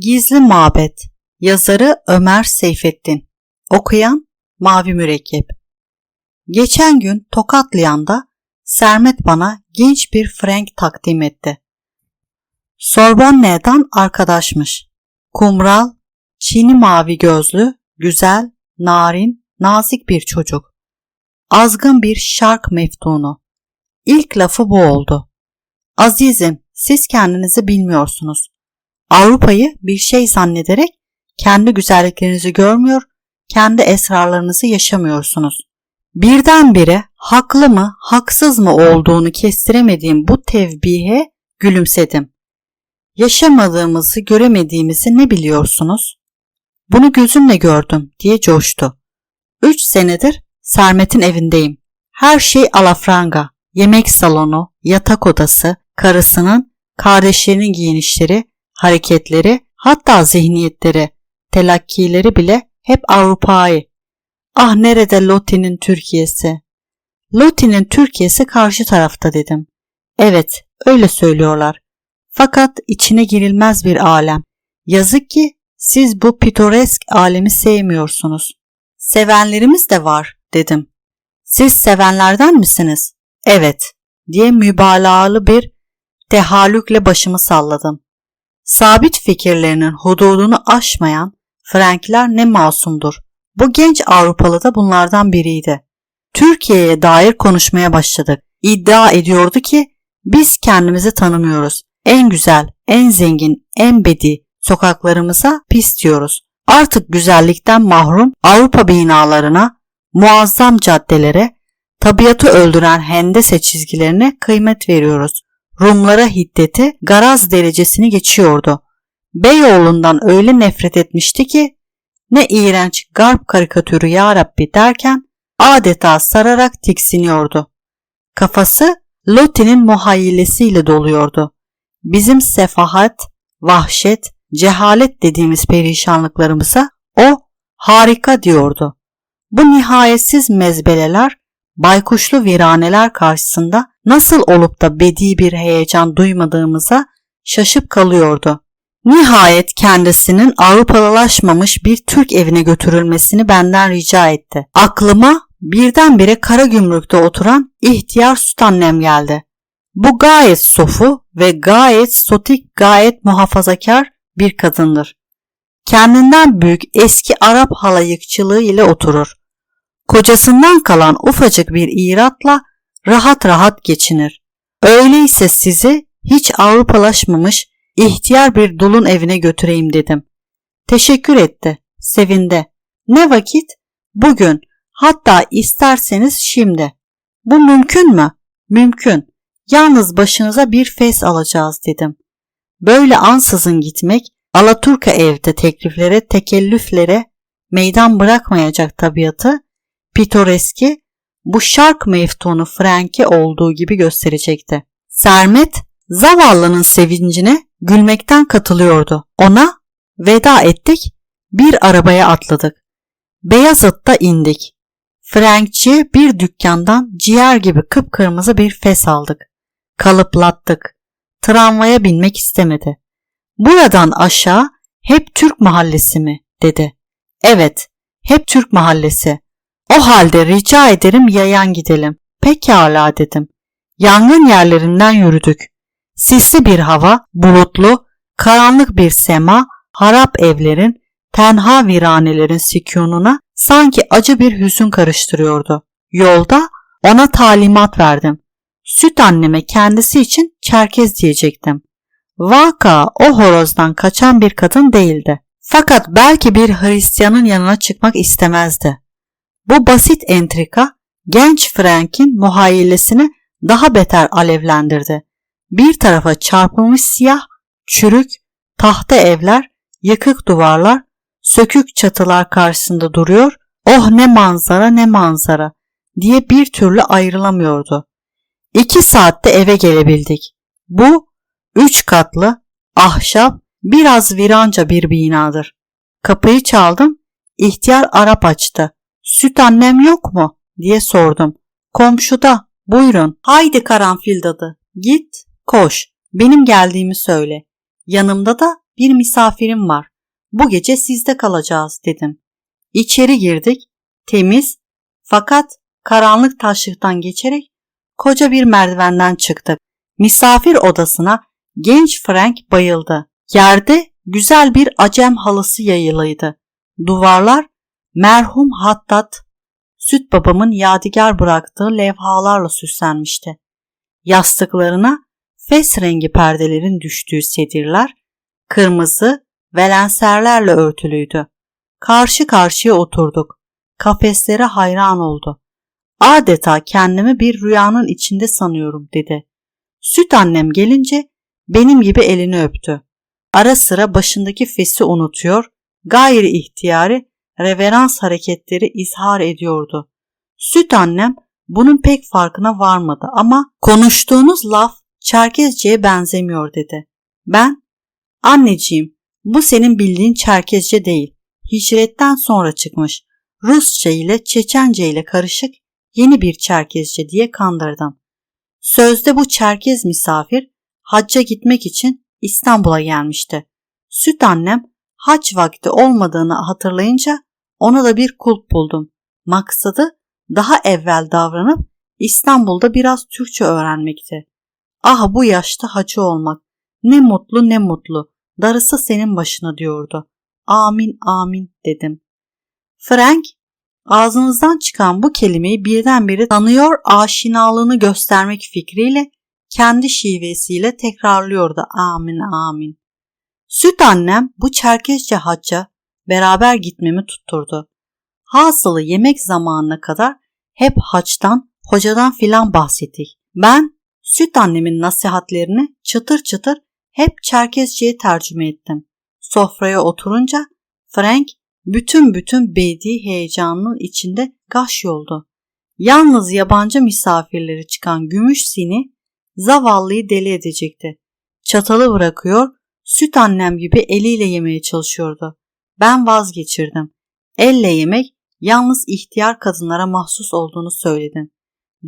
Gizli Mabet Yazarı Ömer Seyfettin Okuyan Mavi Mürekkep Geçen gün Tokatlıyan'da Sermet bana genç bir Frank takdim etti. Sorbonne'den arkadaşmış. Kumral, çini mavi gözlü, güzel, narin, nazik bir çocuk. Azgın bir şark meftunu. İlk lafı bu oldu. Azizim, siz kendinizi bilmiyorsunuz. Avrupa'yı bir şey zannederek kendi güzelliklerinizi görmüyor, kendi esrarlarınızı yaşamıyorsunuz. Birdenbire haklı mı, haksız mı olduğunu kestiremediğim bu tevbihe gülümsedim. Yaşamadığımızı, göremediğimizi ne biliyorsunuz? Bunu gözümle gördüm diye coştu. Üç senedir Sermet'in evindeyim. Her şey alafranga. Yemek salonu, yatak odası, karısının, kardeşlerinin giyinişleri, hareketleri, hatta zihniyetleri, telakkileri bile hep Avrupa'yı. Ah nerede Loti'nin Türkiye'si? Loti'nin Türkiye'si karşı tarafta dedim. Evet, öyle söylüyorlar. Fakat içine girilmez bir alem. Yazık ki siz bu pitoresk alemi sevmiyorsunuz. Sevenlerimiz de var dedim. Siz sevenlerden misiniz? Evet diye mübalağalı bir tehallükle başımı salladım. Sabit fikirlerinin hududunu aşmayan Frankler ne masumdur. Bu genç Avrupalı da bunlardan biriydi. Türkiye'ye dair konuşmaya başladık. İddia ediyordu ki biz kendimizi tanımıyoruz. En güzel, en zengin, en bedi sokaklarımıza pis diyoruz. Artık güzellikten mahrum Avrupa binalarına, muazzam caddelere, tabiatı öldüren hendese çizgilerine kıymet veriyoruz. Rumlara hiddeti garaz derecesini geçiyordu. Beyoğlu'ndan öyle nefret etmişti ki ne iğrenç garp karikatürü ya Rabbi derken adeta sararak tiksiniyordu. Kafası Loti'nin muhayyilesiyle doluyordu. Bizim sefahat, vahşet, cehalet dediğimiz perişanlıklarımıza o harika diyordu. Bu nihayetsiz mezbeleler, baykuşlu viraneler karşısında nasıl olup da bedi bir heyecan duymadığımıza şaşıp kalıyordu. Nihayet kendisinin Avrupalılaşmamış bir Türk evine götürülmesini benden rica etti. Aklıma birdenbire kara gümrükte oturan ihtiyar süt annem geldi. Bu gayet sofu ve gayet sotik gayet muhafazakar bir kadındır. Kendinden büyük eski Arap halayıkçılığı ile oturur. Kocasından kalan ufacık bir iratla rahat rahat geçinir. Öyleyse sizi hiç Avrupalaşmamış ihtiyar bir dulun evine götüreyim dedim. Teşekkür etti, sevindi. Ne vakit? Bugün, hatta isterseniz şimdi. Bu mümkün mü? Mümkün. Yalnız başınıza bir fes alacağız dedim. Böyle ansızın gitmek Alaturka evde tekliflere, tekellüflere meydan bırakmayacak tabiatı pitoreski bu şark meftunu Frank'e olduğu gibi gösterecekti. Sermet zavallının sevincine gülmekten katılıyordu. Ona veda ettik, bir arabaya atladık. Beyazıt'ta indik. Frankçi bir dükkandan ciğer gibi kıpkırmızı bir fes aldık. Kalıplattık. Tramvaya binmek istemedi. Buradan aşağı hep Türk mahallesi mi? dedi. Evet, hep Türk mahallesi. O halde rica ederim yayan gidelim. Pekala dedim. Yangın yerlerinden yürüdük. Sisli bir hava, bulutlu, karanlık bir sema, harap evlerin, tenha viranelerin sükununa sanki acı bir hüzün karıştırıyordu. Yolda ona talimat verdim. Süt anneme kendisi için Çerkez diyecektim. Vaka o horozdan kaçan bir kadın değildi. Fakat belki bir Hristiyanın yanına çıkmak istemezdi. Bu basit entrika genç Frank'in muhayyilesini daha beter alevlendirdi. Bir tarafa çarpılmış siyah, çürük, tahta evler, yıkık duvarlar, sökük çatılar karşısında duruyor, oh ne manzara ne manzara diye bir türlü ayrılamıyordu. İki saatte eve gelebildik. Bu üç katlı, ahşap, biraz viranca bir binadır. Kapıyı çaldım, ihtiyar Arap açtı. Süt annem yok mu? diye sordum. Komşuda, buyurun. Haydi karanfil dadı, git, koş. Benim geldiğimi söyle. Yanımda da bir misafirim var. Bu gece sizde kalacağız dedim. İçeri girdik. Temiz fakat karanlık taşlıktan geçerek koca bir merdivenden çıktık. Misafir odasına genç Frank bayıldı. Yerde güzel bir acem halısı yayılıydı. Duvarlar merhum Hattat, süt babamın yadigar bıraktığı levhalarla süslenmişti. Yastıklarına fes rengi perdelerin düştüğü sedirler, kırmızı velenserlerle örtülüydü. Karşı karşıya oturduk. Kafeslere hayran oldu. Adeta kendimi bir rüyanın içinde sanıyorum dedi. Süt annem gelince benim gibi elini öptü. Ara sıra başındaki fesi unutuyor, gayri ihtiyari reverans hareketleri izhar ediyordu. Süt annem bunun pek farkına varmadı ama konuştuğunuz laf Çerkezce'ye benzemiyor dedi. Ben, anneciğim bu senin bildiğin Çerkezce değil. Hicretten sonra çıkmış. Rusça ile Çeçence ile karışık yeni bir Çerkezce diye kandırdım. Sözde bu Çerkez misafir hacca gitmek için İstanbul'a gelmişti. Süt annem hac vakti olmadığını hatırlayınca ona da bir kulp buldum. Maksadı daha evvel davranıp İstanbul'da biraz Türkçe öğrenmekti. Ah bu yaşta hacı olmak. Ne mutlu ne mutlu. Darısı senin başına diyordu. Amin amin dedim. Frank ağzınızdan çıkan bu kelimeyi birdenbire tanıyor aşinalığını göstermek fikriyle kendi şivesiyle tekrarlıyordu amin amin. Süt annem bu Çerkezce hacca beraber gitmemi tutturdu. Hasılı yemek zamanına kadar hep haçtan, hocadan filan bahsettik. Ben süt annemin nasihatlerini çıtır çıtır hep Çerkezce'ye tercüme ettim. Sofraya oturunca Frank bütün bütün bedi heyecanının içinde gaş yoldu. Yalnız yabancı misafirleri çıkan gümüş sini zavallıyı deli edecekti. Çatalı bırakıyor, süt annem gibi eliyle yemeye çalışıyordu. Ben vazgeçirdim. Elle yemek yalnız ihtiyar kadınlara mahsus olduğunu söyledim.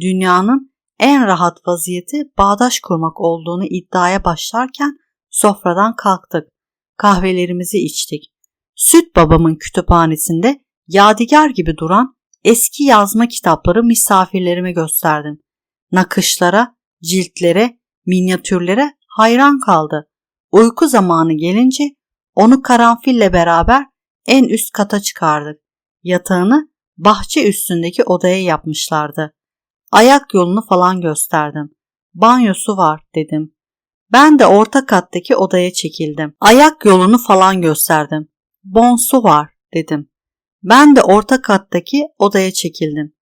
Dünyanın en rahat vaziyeti bağdaş kurmak olduğunu iddiaya başlarken sofradan kalktık. Kahvelerimizi içtik. Süt babamın kütüphanesinde yadigar gibi duran eski yazma kitapları misafirlerime gösterdim. Nakışlara, ciltlere, minyatürlere hayran kaldı. Uyku zamanı gelince onu karanfille beraber en üst kata çıkardık. Yatağını bahçe üstündeki odaya yapmışlardı. Ayak yolunu falan gösterdim. Banyosu var dedim. Ben de orta kattaki odaya çekildim. Ayak yolunu falan gösterdim. Bonsu var dedim. Ben de orta kattaki odaya çekildim.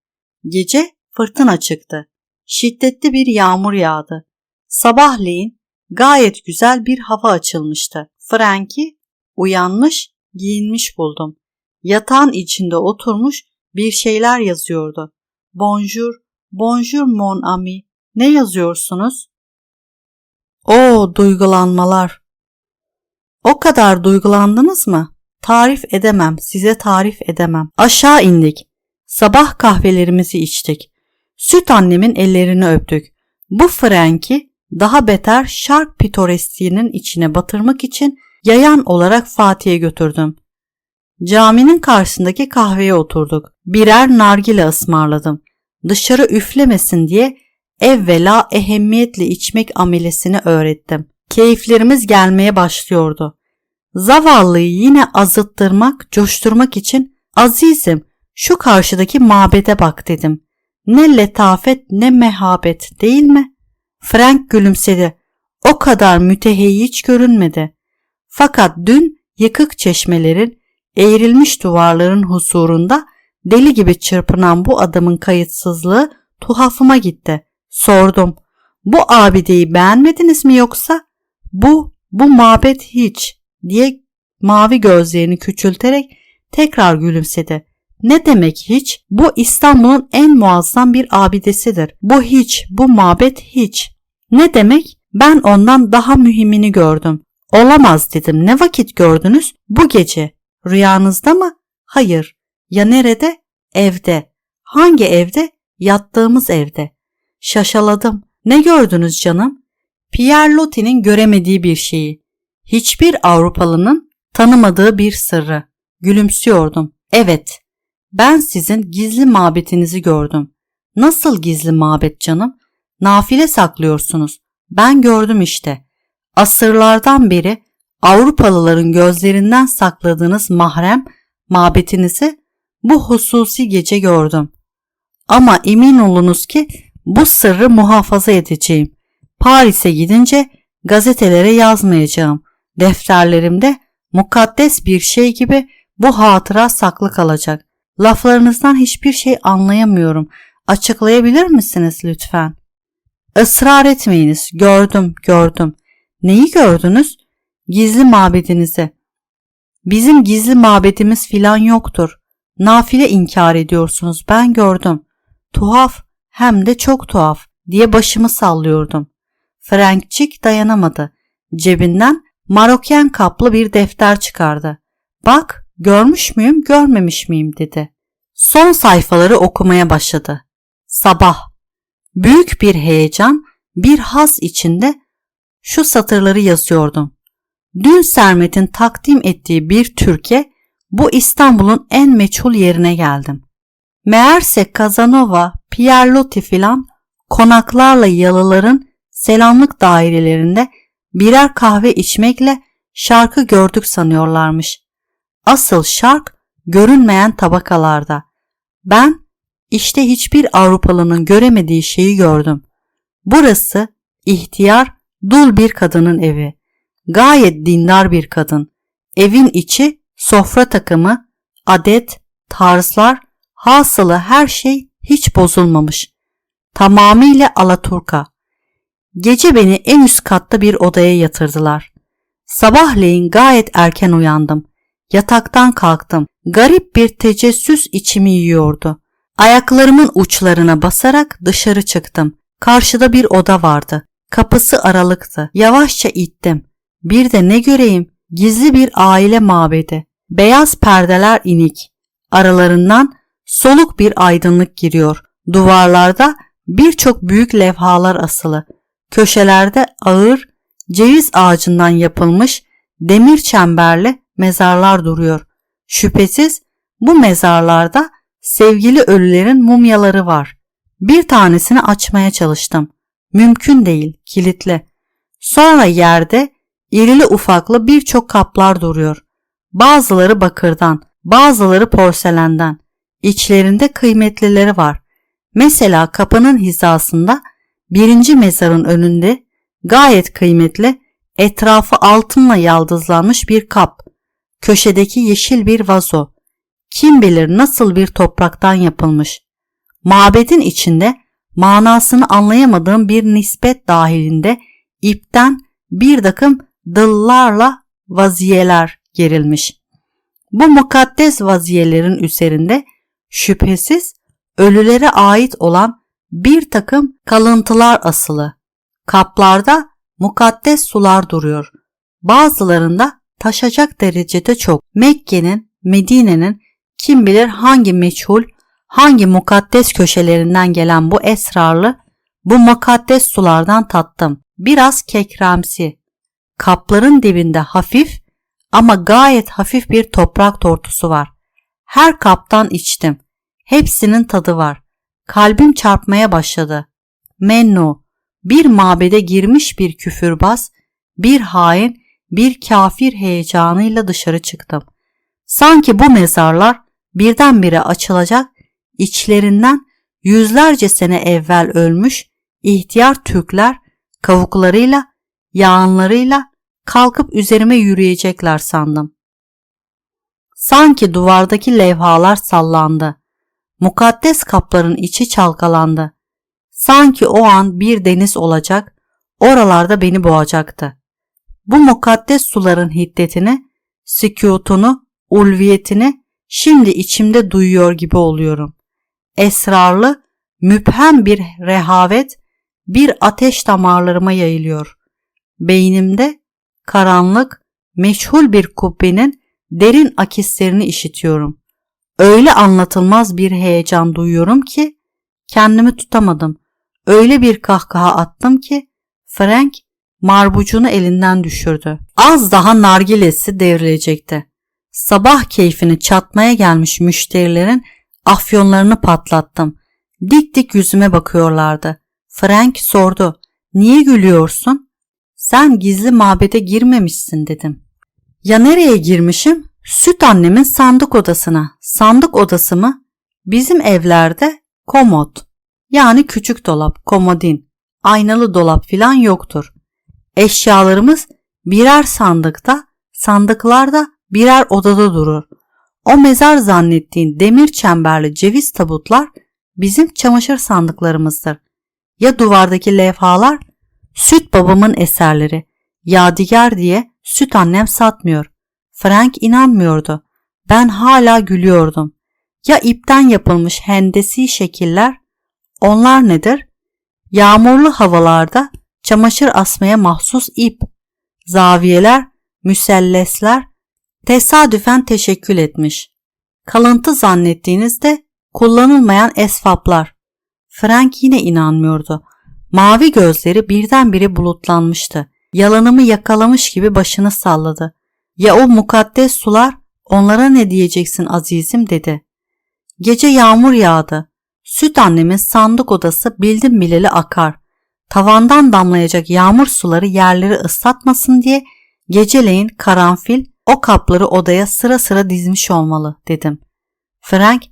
Gece fırtına çıktı. Şiddetli bir yağmur yağdı. Sabahleyin gayet güzel bir hava açılmıştı. Franki uyanmış, giyinmiş buldum. Yatağın içinde oturmuş bir şeyler yazıyordu. Bonjour, bonjour mon ami. Ne yazıyorsunuz? O duygulanmalar. O kadar duygulandınız mı? Tarif edemem, size tarif edemem. Aşağı indik. Sabah kahvelerimizi içtik. Süt annemin ellerini öptük. Bu Frank'i daha beter şark pitorestiğinin içine batırmak için yayan olarak Fatih'e götürdüm. Caminin karşısındaki kahveye oturduk. Birer nargile ısmarladım. Dışarı üflemesin diye evvela ehemmiyetle içmek amelesini öğrettim. Keyiflerimiz gelmeye başlıyordu. Zavallıyı yine azıttırmak, coşturmak için azizim şu karşıdaki mabede bak dedim. Ne letafet ne mehabet değil mi? Frank gülümsedi. O kadar müteheyyiç görünmedi. Fakat dün yıkık çeşmelerin, eğrilmiş duvarların husurunda deli gibi çırpınan bu adamın kayıtsızlığı tuhafıma gitti. Sordum. Bu abideyi beğenmediniz mi yoksa? Bu, bu mabet hiç diye mavi gözlerini küçülterek tekrar gülümsedi. Ne demek hiç? Bu İstanbul'un en muazzam bir abidesidir. Bu hiç, bu mabet hiç. Ne demek? Ben ondan daha mühimini gördüm. Olamaz dedim. Ne vakit gördünüz? Bu gece. Rüyanızda mı? Hayır. Ya nerede? Evde. Hangi evde? Yattığımız evde. Şaşaladım. Ne gördünüz canım? Pierre Loti'nin göremediği bir şeyi. Hiçbir Avrupalının tanımadığı bir sırrı. Gülümsüyordum. Evet, ben sizin gizli mabetinizi gördüm. Nasıl gizli mabet canım? Nafile saklıyorsunuz. Ben gördüm işte. Asırlardan beri Avrupalıların gözlerinden sakladığınız mahrem mabetinizi bu hususi gece gördüm. Ama emin olunuz ki bu sırrı muhafaza edeceğim. Paris'e gidince gazetelere yazmayacağım. Defterlerimde mukaddes bir şey gibi bu hatıra saklı kalacak. Laflarınızdan hiçbir şey anlayamıyorum. Açıklayabilir misiniz lütfen? Israr etmeyiniz. Gördüm, gördüm. Neyi gördünüz? Gizli mabedinizi. Bizim gizli mabedimiz filan yoktur. Nafile inkar ediyorsunuz. Ben gördüm. Tuhaf, hem de çok tuhaf diye başımı sallıyordum. Frankçik dayanamadı. Cebinden Marokyan kaplı bir defter çıkardı. Bak, görmüş müyüm, görmemiş miyim dedi. Son sayfaları okumaya başladı. Sabah. Büyük bir heyecan, bir haz içinde şu satırları yazıyordum. Dün Sermet'in takdim ettiği bir Türkiye, bu İstanbul'un en meçhul yerine geldim. Meğerse Kazanova, Pierlotti filan konaklarla yalıların selamlık dairelerinde birer kahve içmekle şarkı gördük sanıyorlarmış. Asıl şark görünmeyen tabakalarda. Ben işte hiçbir Avrupalının göremediği şeyi gördüm. Burası ihtiyar, dul bir kadının evi. Gayet dindar bir kadın. Evin içi sofra takımı, adet, tarzlar, hasılı her şey hiç bozulmamış. Tamamıyla alaturka. Gece beni en üst katta bir odaya yatırdılar. Sabahleyin gayet erken uyandım. Yataktan kalktım. Garip bir tecessüs içimi yiyordu. Ayaklarımın uçlarına basarak dışarı çıktım. Karşıda bir oda vardı. Kapısı aralıktı. Yavaşça ittim. Bir de ne göreyim? Gizli bir aile mabedi. Beyaz perdeler inik. Aralarından soluk bir aydınlık giriyor. Duvarlarda birçok büyük levhalar asılı. Köşelerde ağır, ceviz ağacından yapılmış demir çemberli mezarlar duruyor. Şüphesiz bu mezarlarda sevgili ölülerin mumyaları var. Bir tanesini açmaya çalıştım. Mümkün değil, kilitli. Sonra yerde irili ufaklı birçok kaplar duruyor. Bazıları bakırdan, bazıları porselenden. İçlerinde kıymetlileri var. Mesela kapının hizasında birinci mezarın önünde gayet kıymetli, etrafı altınla yaldızlanmış bir kap. Köşedeki yeşil bir vazo. Kim bilir nasıl bir topraktan yapılmış. Mabedin içinde manasını anlayamadığım bir nispet dahilinde ipten bir takım dıllarla vaziyeler gerilmiş. Bu mukaddes vaziyelerin üzerinde şüphesiz ölülere ait olan bir takım kalıntılar asılı. Kaplarda mukaddes sular duruyor. Bazılarında taşacak derecede çok. Mekke'nin, Medine'nin kim bilir hangi meçhul, hangi mukaddes köşelerinden gelen bu esrarlı, bu mukaddes sulardan tattım. Biraz kekremsi. Kapların dibinde hafif ama gayet hafif bir toprak tortusu var. Her kaptan içtim. Hepsinin tadı var. Kalbim çarpmaya başladı. Mennu, bir mabede girmiş bir küfürbaz, bir hain, bir kafir heyecanıyla dışarı çıktım. Sanki bu mezarlar birdenbire açılacak, içlerinden yüzlerce sene evvel ölmüş ihtiyar Türkler kavuklarıyla, yağınlarıyla kalkıp üzerime yürüyecekler sandım. Sanki duvardaki levhalar sallandı. Mukaddes kapların içi çalkalandı. Sanki o an bir deniz olacak, oralarda beni boğacaktı. Bu mukaddes suların hiddetini, sükutunu, ulviyetini şimdi içimde duyuyor gibi oluyorum. Esrarlı, müphem bir rehavet, bir ateş damarlarıma yayılıyor. Beynimde karanlık, meşhul bir kubbenin derin akislerini işitiyorum. Öyle anlatılmaz bir heyecan duyuyorum ki kendimi tutamadım. Öyle bir kahkaha attım ki Frank marbucunu elinden düşürdü. Az daha nargilesi devrilecekti. Sabah keyfini çatmaya gelmiş müşterilerin afyonlarını patlattım. Dik dik yüzüme bakıyorlardı. Frank sordu. Niye gülüyorsun? Sen gizli mabede girmemişsin dedim. Ya nereye girmişim? Süt annemin sandık odasına. Sandık odası mı? Bizim evlerde komod. Yani küçük dolap, komodin. Aynalı dolap filan yoktur. Eşyalarımız birer sandıkta, sandıklar da birer odada durur. O mezar zannettiğin demir çemberli ceviz tabutlar bizim çamaşır sandıklarımızdır. Ya duvardaki levhalar süt babamın eserleri. Yadigar diye süt annem satmıyor. Frank inanmıyordu. Ben hala gülüyordum. Ya ipten yapılmış hendesi şekiller? Onlar nedir? Yağmurlu havalarda çamaşır asmaya mahsus ip. Zaviyeler, müsellesler tesadüfen teşekkül etmiş. Kalıntı zannettiğinizde kullanılmayan esvaplar. Frank yine inanmıyordu. Mavi gözleri birdenbire bulutlanmıştı. Yalanımı yakalamış gibi başını salladı. Ya o mukaddes sular onlara ne diyeceksin azizim dedi. Gece yağmur yağdı. Süt annemin sandık odası bildim bileli akar. Tavandan damlayacak yağmur suları yerleri ıslatmasın diye geceleyin karanfil o kapları odaya sıra sıra dizmiş olmalı dedim. Frank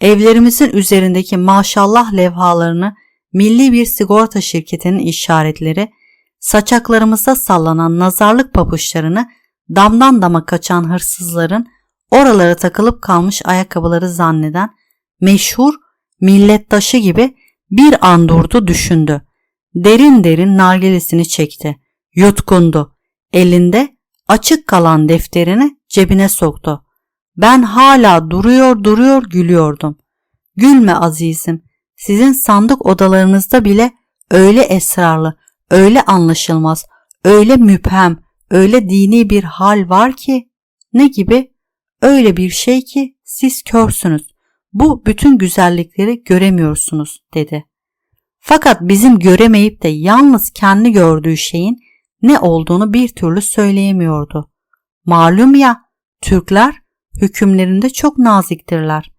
evlerimizin üzerindeki maşallah levhalarını milli bir sigorta şirketinin işaretleri, saçaklarımızda sallanan nazarlık papuçlarını damdan dama kaçan hırsızların oralara takılıp kalmış ayakkabıları zanneden meşhur millettaşı gibi bir an durdu düşündü. Derin derin nargilesini çekti. Yutkundu. Elinde açık kalan defterini cebine soktu. Ben hala duruyor duruyor gülüyordum. Gülme azizim. Sizin sandık odalarınızda bile öyle esrarlı, öyle anlaşılmaz, öyle müphem, öyle dini bir hal var ki ne gibi? Öyle bir şey ki siz körsünüz. Bu bütün güzellikleri göremiyorsunuz dedi. Fakat bizim göremeyip de yalnız kendi gördüğü şeyin ne olduğunu bir türlü söyleyemiyordu. Malum ya Türkler hükümlerinde çok naziktirler.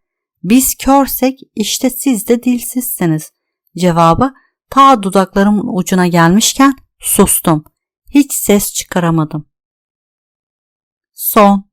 Biz körsek işte siz de dilsizsiniz. Cevabı ta dudaklarımın ucuna gelmişken sustum. Hiç ses çıkaramadım. Son